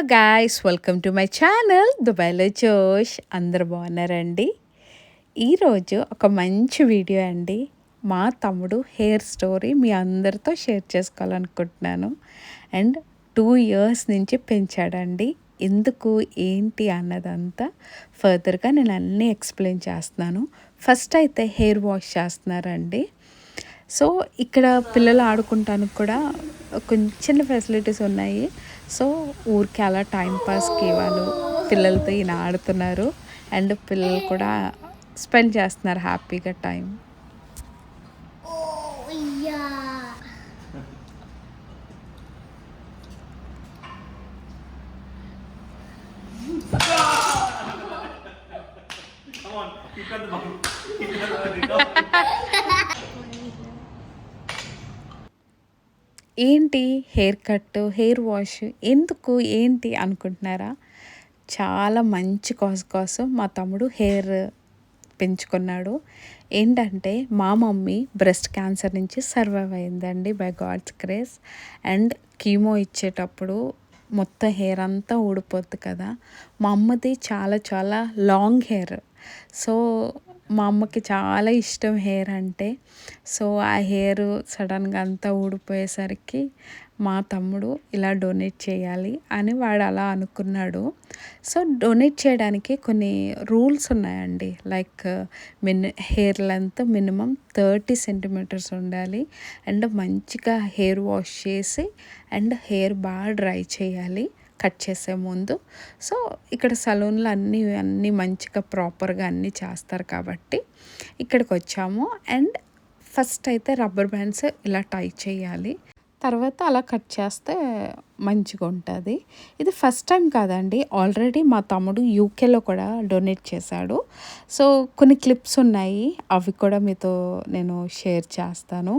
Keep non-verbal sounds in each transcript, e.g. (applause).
Hello guys welcome to my channel దుబాయ్లో జోష్ అందరు బాగున్నారండి? ఈరోజు ఒక మంచి వీడియో అండి. మా తమ్ముడు హెయిర్ స్టోరీ మీ అందరితో షేర్ చేసుకోవాలనుకుంటున్నాను. అండ్ టూ ఇయర్స్ నుంచి పెంచాడండి. ఎందుకు ఏంటి అన్నదంతా ఫర్దర్గా నేను అన్నీ ఎక్స్ప్లెయిన్ చేస్తున్నాను. ఫస్ట్ అయితే హెయిర్ వాష్ చేస్తున్నారండి. సో ఇక్కడ పిల్లలు ఆడుకుంటానికి కూడా కొంచెం చిన్న ఫెసిలిటీస్ ఉన్నాయి. సో ఊరికి అలా టైం పాస్కి వాళ్ళు పిల్లలతో ఈయన ఆడుతున్నారు అండ్ పిల్లలు కూడా స్పెండ్ చేస్తున్నారు హ్యాపీగా time. Come on, keep on the ball. Keep on the (laughs) ఏంటి హెయిర్ కట్ హెయిర్ వాష్ ఎందుకు ఏంటి అనుకుంటున్నారా? చాలా మంచి కాజ్ కోసం మా తమ్ముడు హెయిర్ పెంచుకున్నాడు. ఏంటంటే మా మమ్మీ బ్రెస్ట్ క్యాన్సర్ నుంచి సర్వైవ్ అయిందండి by God's grace and chemo ఇచ్చేటప్పుడు మొత్తం హెయిర్ అంతా ఊడిపోద్ది కదా. మా అమ్మది చాలా చాలా లాంగ్ హెయిర్. సో మా అమ్మకి చాలా ఇష్టం హెయిర్ అంటే. సో ఆ హెయిర్ సడన్గా అంతా ఊడిపోయేసరికి మా తమ్ముడు ఇలా డొనేట్ చేయాలి అని వాడు అలా అనుకున్నాడు. సో డొనేట్ చేయడానికి కొన్ని రూల్స్ ఉన్నాయండి. Like min hair length minimum thirty centimetres ఉండాలి. అండ్ మంచిగా హెయిర్ వాష్ చేసి అండ్ హెయిర్ బాగా డ్రై చేయాలి. కట్ చేసే ముందు. సో ఇక్కడ సలూన్లో అన్నీ అన్నీ మంచిగా ప్రాపర్గా అన్నీ చేస్తారు కాబట్టి ఇక్కడికి వచ్చాము అండ్ ఫస్ట్ అయితే రబ్బర్ బ్యాండ్స్ ఇలా టై చేయాలి. తర్వాత అలా కట్ చేస్తే మంచిగా ఉంటుంది. ఇది ఫస్ట్ టైం కాదండి. ఆల్రెడీ మా తమ్ముడు యూకేలో కూడా డొనేట్ చేశాడు. సో కొన్ని క్లిప్స్ ఉన్నాయి. అవి కూడా మీతో నేను షేర్ చేస్తాను.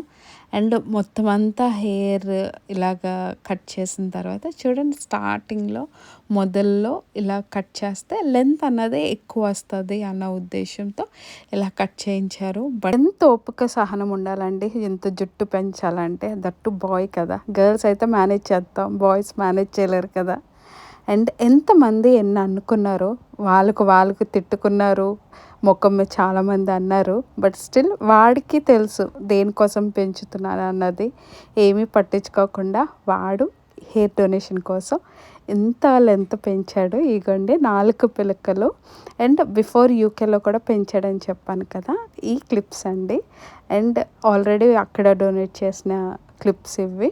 అండ్ మొత్తం అంతా హెయిర్ ఇలాగా కట్ చేసిన తర్వాత చూడండి స్టార్టింగ్లో మొదల్లో ఇలా కట్ చేస్తే లెంత్ అన్నదే ఎక్కువ వస్తుంది అన్న ఉద్దేశంతో ఇలా కట్ చేయించారు. బట్ ఎంత ఓపిక సహనం ఉండాలండి ఎంత జుట్టు పెంచాలంటే దట్టు బాయ్ కదా. గర్ల్స్ అయితే మేనేజ్ చేస్తాం బాయ్స్ మేనేజ్ చేయలేరు కదా. అండ్ ఎంతమంది ఎన్ని అనుకున్నారో వాళ్ళకు వాళ్ళకు తిట్టుకున్నారు మీద చాలామంది అన్నారు. బట్ స్టిల్ వాడికి తెలుసు దేనికోసం పెంచుతున్నాను అన్నది. ఏమీ పట్టించుకోకుండా వాడు హెయిర్ డొనేషన్ కోసం ఎంత లెంత్ పెంచాడు. ఇగోండి నాలుగు పిలకలు. అండ్ బిఫోర్ యూకేలో కూడా పెంచాడని చెప్పాను కదా ఈ క్లిప్స్ అండి. అండ్ ఆల్రెడీ అక్కడ డొనేట్ చేసిన క్లిప్స్ ఇవి.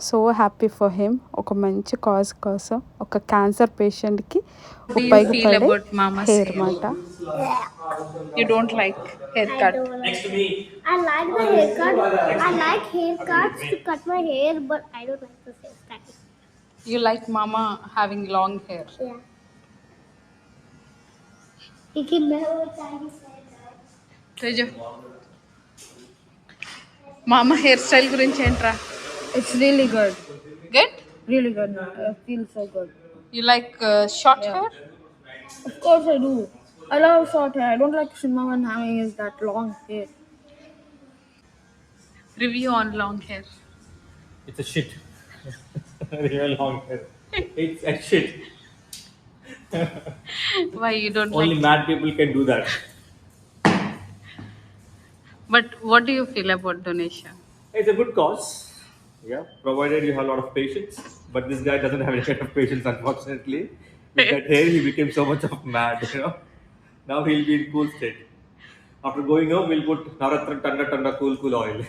సో హ్యాపీ ఫర్ హిమ్ ఒక మంచి కాజ్ కోసం ఒక క్యాన్సర్ పేషెంట్కి ఉపయోగపడే హెయిర్ మాట. You don't like hair I cut don't like. Next to me. I like the haircut. I like haircuts to cut my hair, but I don't like the haircut. You like మామా having long hair Yeah. You can never tie his haircut. Teju మా అమ్మ hair style గురించి ఏంట్రా It's really good. Good Really good. I feel so good. You like short hair Of course I do. I love short hair. I don't like Shinma when having is that long hair. Review on long hair. It's a shit. (laughs) Real long hair. It's a shit. (laughs) Why you don't Only like? mad people can do that. (laughs) But what do you feel about donation? It's a good cause. Yeah, provided you have a lot of patience. But this guy doesn't have any kind of patience, unfortunately. With that hair, he became so much of mad, you know. Now he'll be in cool state. After going home, we'll put Naratran Tanda Tanda Cool Cool Oil.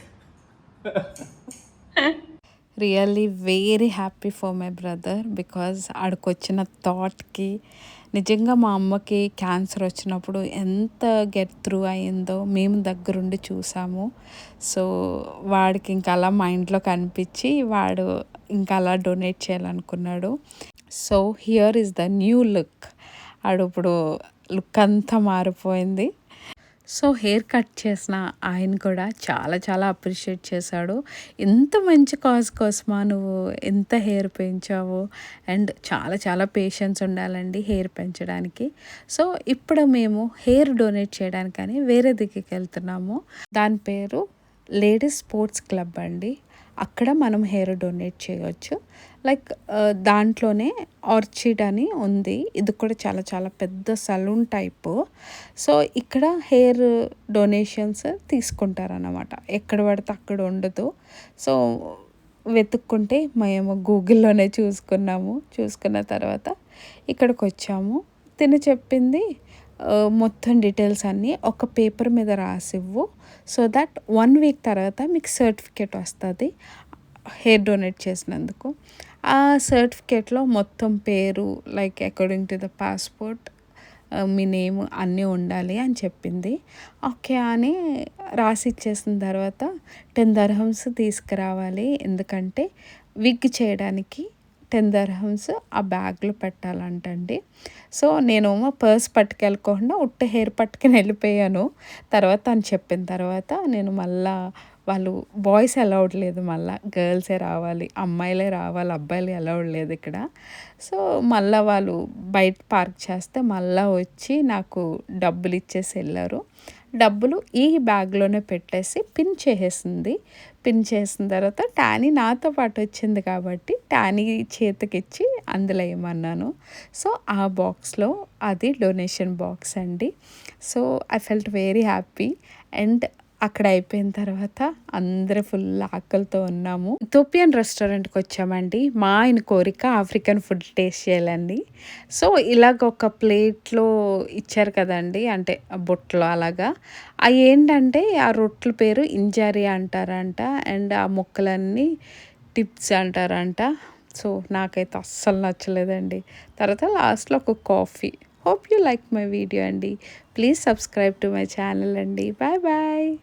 Really very happy for my brother because ఆడికొచ్చిన థాట్కి నిజంగా మా అమ్మకి cancer వచ్చినప్పుడు ఎంత get through అయిందో మేము దగ్గరుండి చూసాము సో వాడికి ఇంకా అలా మైండ్లో కనిపించి వాడు ఇంకా అలా donate చేయాలనుకున్నాడు so here is the new look ఆడు ఇప్పుడు లుక్ అంతా మారిపోయింది. సో హెయిర్ కట్ చేసిన ఆయన కూడా చాలా చాలా అప్రిషియేట్ చేశాడు. ఎంత మంచి కాజ్ కోసమా నువ్వు? ఎంత హెయిర్ పెంచావు? అండ్ చాలా చాలా పేషెన్స్ ఉండాలండి హెయిర్ పెంచడానికి. సో ఇప్పుడు మేము హెయిర్ డొనేట్ చేయడానికని వేరే దగ్గరికి వెళ్తున్నాము. దాని పేరు లేడీస్ స్పోర్ట్స్ క్లబ్ అండి. అక్కడ మనం హెయిర్ డొనేట్ చేయవచ్చు లైక్ దాంట్లోనే ఆర్చిడ్ అని ఉంది. ఇది కూడా చాలా చాలా పెద్ద సలూన్ టైపు. సో ఇక్కడ హెయిర్ డొనేషన్స్ తీసుకుంటారన్నమాట. ఎక్కడ పడితే అక్కడ ఉండదు. సో వెతుక్కుంటే మేము గూగుల్లోనే చూసుకున్నాము. చూసుకున్న తర్వాత ఇక్కడికి వచ్చాము. తిని చెప్పింది మొత్తం డీటెయిల్స్ అన్నీ ఒక పేపర్ మీద రాసివ్వు. సో దట్ వన్ వీక్ తర్వాత మీకు సర్టిఫికేట్ వస్తుంది హెయిర్ డొనేట్ చేసినందుకు. ఆ సర్టిఫికేట్లో మొత్తం పేరు like according to the passport me name అన్నీ ఉండాలి అని చెప్పింది. ఓకే అని రాసి ఇచ్చేసిన తర్వాత టెన్ దర్హమ్స్ తీసుకురావాలి. ఎందుకంటే విగ్ చేయడానికి టెన్ దర్హమ్స్ ఆ బ్యాగ్లో పెట్టాలంటండి. సో నేను మా పర్స్ పట్టుకెళ్ళకుండా ఉట్ట హెయిర్ పట్టుకుని వెళ్ళిపోయాను. తర్వాత అని చెప్పిన తర్వాత నేను మళ్ళా వాళ్ళు బాయ్స్ అలౌడ్ లేదు మళ్ళీ. గర్ల్సే రావాలి అమ్మాయిలే రావాలి అబ్బాయిలు అలౌడ్ లేదు ఇక్కడ. సో మళ్ళీ వాళ్ళు బయట పార్క్ చేస్తే మళ్ళీ వచ్చి నాకు డబ్బులు ఇచ్చేసి వెళ్ళారు. డబ్బులు ఈ బ్యాగ్లోనే పెట్టేసి పిన్ చేసేసింది. పిన్ చేసిన తర్వాత టానీ నాతో పాటు వచ్చింది కాబట్టి టానీ చేతికిచ్చి అందులో ఏమన్నాను. సో ఆ బాక్స్లో అది డొనేషన్ బాక్స్ అండి. So I felt very happy and అక్కడ అయిపోయిన తర్వాత అందరూ ఫుల్ ఆకలితో ఉన్నాము. ఇథోపియన్ రెస్టారెంట్కి వచ్చామండి. మా ఆయన కోరిక ఆఫ్రికన్ ఫుడ్ టేస్ట్ చేయాలండి. సో ఇలాగ ఒక ప్లేట్లో ఇచ్చారు కదండి అంటే బొట్లు అలాగా. అవి ఏంటంటే ఆ రొట్ల పేరు ఇంజారి అంటారంట అండ్ ఆ ముక్కలన్నీ టిప్స్ అంటారంట. సో నాకైతే అస్సలు నచ్చలేదండి. తర్వాత లాస్ట్లో ఒక coffee hope you like my video అండి. Please subscribe to my channel అండి. Bye bye